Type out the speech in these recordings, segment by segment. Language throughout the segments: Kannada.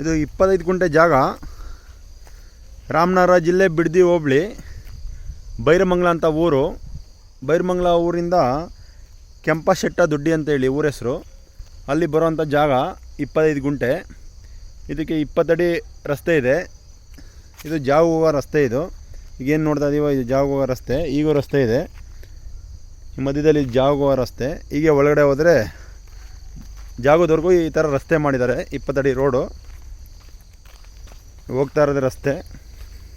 ಇದು ಇಪ್ಪತ್ತೈದು ಗುಂಟೆ ಜಾಗ. ರಾಮನಗರ ಜಿಲ್ಲೆ ಬಿಡ್ದಿ ಹೋಬಳಿ, ಬೈರಮಂಗ್ಲ ಅಂತ ಊರು. ಬೈರಮಂಗ್ಲ ಊರಿಂದ ಕೆಂಪಶೆಟ್ಟ ದೊಡ್ಡಿ ಅಂತೇಳಿ ಊರ ಹೆಸರು. ಅಲ್ಲಿ ಬರೋವಂಥ ಜಾಗ ಇಪ್ಪತ್ತೈದು ಗುಂಟೆ. ಇದಕ್ಕೆ ಇಪ್ಪತ್ತಡಿ ರಸ್ತೆ ಇದೆ. ಇದು ಜಾಗ ರಸ್ತೆ ಇದು. ಈಗೇನು ನೋಡ್ತಾ ಇದೀವೋ, ಇದು ಜಾಗ ರಸ್ತೆ. ಈಗೂ ರಸ್ತೆ ಇದೆ. ಮಧ್ಯದಲ್ಲಿ ಜಾಗ ರಸ್ತೆ. ಹೀಗೆ ಒಳಗಡೆ ಹೋದರೆ ಜಾಗದವರೆಗೂ ಈ ಥರ ರಸ್ತೆ ಮಾಡಿದ್ದಾರೆ. ಇಪ್ಪತ್ತಡಿ ರೋಡು. ಹೋಗ್ತಾ ಇರೋದು ರಸ್ತೆ.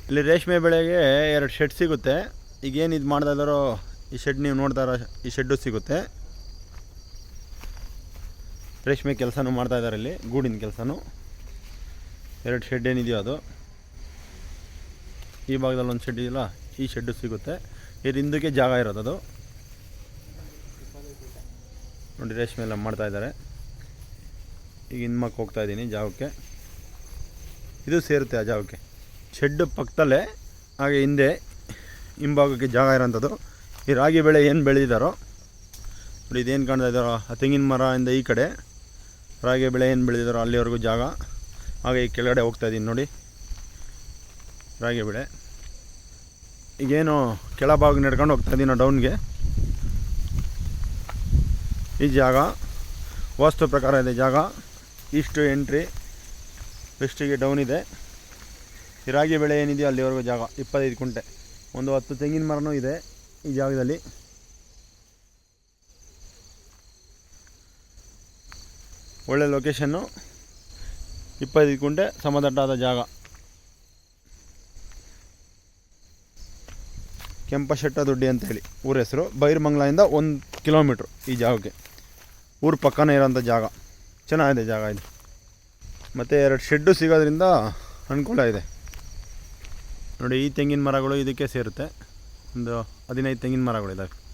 ಇಲ್ಲಿ ರೇಷ್ಮೆ ಬೆಳೆಗೆ ಎರಡು ಶೆಡ್ ಸಿಗುತ್ತೆ. ಈಗೇನು ಇದು ಮಾಡ್ತಾ ಈ ಶೆಡ್ ನೀವು ನೋಡ್ತಾ ಈ ಶೆಡ್ಡು ಸಿಗುತ್ತೆ. ರೇಷ್ಮೆ ಕೆಲಸನೂ ಮಾಡ್ತಾ ಇದ್ದಾರೆ ಇಲ್ಲಿ, ಗೂಡಿನ ಕೆಲಸನೂ. ಎರಡು ಶೆಡ್ ಏನಿದೆಯೋ ಅದು. ಈ ಭಾಗದಲ್ಲಿ ಒಂದು ಶೆಡ್ ಇದೆಯಲ್ಲ, ಈ ಶೆಡ್ಡು ಸಿಗುತ್ತೆ. ಇದು ಹಿಂದಕ್ಕೆ ಜಾಗ ಇರೋದು ಅದು. ನೋಡಿ, ರೇಷ್ಮೆ ಎಲ್ಲ ಮಾಡ್ತಾ ಇದ್ದಾರೆ. ಈಗ ಹಿಂದ್ಮಕ್ಕೆ ಹೋಗ್ತಾ ಇದ್ದೀನಿ ಜಾಗಕ್ಕೆ. ಇದು ಸೇರುತ್ತೆ ಆ ಜಾಗಕ್ಕೆ. ಶೆಡ್ ಪಕ್ಕದಲ್ಲೇ, ಹಾಗೆ ಹಿಂದೆ ಹಿಂಭಾಗಕ್ಕೆ ಜಾಗ ಇರೋಂಥದ್ದು. ಈ ರಾಗಿ ಬೆಳೆ ಏನು ಬೆಳೆದಿದ್ದಾರೋ ನೋಡಿ ಇದೇನು ಕಾಣ್ತಾ ಇದ್ದಾರೋ ಆ ತೆಂಗಿನ ಮರದಿಂದ ಈ ಕಡೆ ರಾಗಿ ಬೆಳೆ ಏನು ಬೆಳೆದಿದ್ದಾರೋ ಅಲ್ಲಿವರೆಗೂ ಜಾಗ. ಹಾಗೆ ಈ ಕೆಳಗಡೆ ಹೋಗ್ತಾ ಇದ್ದೀನಿ ನೋಡಿ. ರಾಗಿ ಬೆಳೆ. ಈಗೇನು ಕೆಳಭಾಗ ನಡ್ಕೊಂಡು ಹೋಗ್ತಾ ಇದ್ದೀನಿ ನಾವು ಡೌನ್ಗೆ ಈ ಜಾಗ, ವಾಸ್ತು ಪ್ರಕಾರ ಇದೆ ಜಾಗ. ಇಷ್ಟು ಎಂಟ್ರಿ ವೆಸ್ಟಿಗೆ ಡೌನ್ ಇದೆ. ಈ ಬೆಳೆ ಏನಿದೆಯೋ ಅಲ್ಲಿವರೆಗೂ ಜಾಗ, ಇಪ್ಪತ್ತೈದು ಕುಂಟೆ. ಒಂದು ಹತ್ತು ತೆಂಗಿನ ಮರನೂ ಇದೆ ಈ ಜಾಗದಲ್ಲಿ. ಒಳ್ಳೆ ಲೊಕೇಶನ್ನು ಇಪ್ಪತ್ತೈದು ಕುಂಟೆ ಸಮದಟ್ಟಾದ ಜಾಗ. ಕೆಂಪಶೆಟ್ಟ ದೊಡ್ಡಿ ಅಂತೇಳಿ ಊರ ಹೆಸರು. ಬೈರ್ಮಂಗ್ಲಾಯಿಂದ ಒಂದು ಕಿಲೋಮೀಟ್ರ್ ಈ ಜಾಗಕ್ಕೆ. ಊರ ಪಕ್ಕನೇ ಇರೋಂಥ ಜಾಗ. ಚೆನ್ನಾಗಿದೆ ಜಾಗ ಇದು. ಮತ್ತು ಎರಡು ಶೆಡ್ಡು ಸಿಗೋದ್ರಿಂದ ಅನುಕೂಲ ಇದೆ. ನೋಡಿ ಈ ತೆಂಗಿನ ಮರಗಳು ಇದಕ್ಕೆ ಸೇರುತ್ತೆ. ಒಂದು ಹದಿನೈದು ತೆಂಗಿನ ಮರಗಳಿದ್ದಾವೆ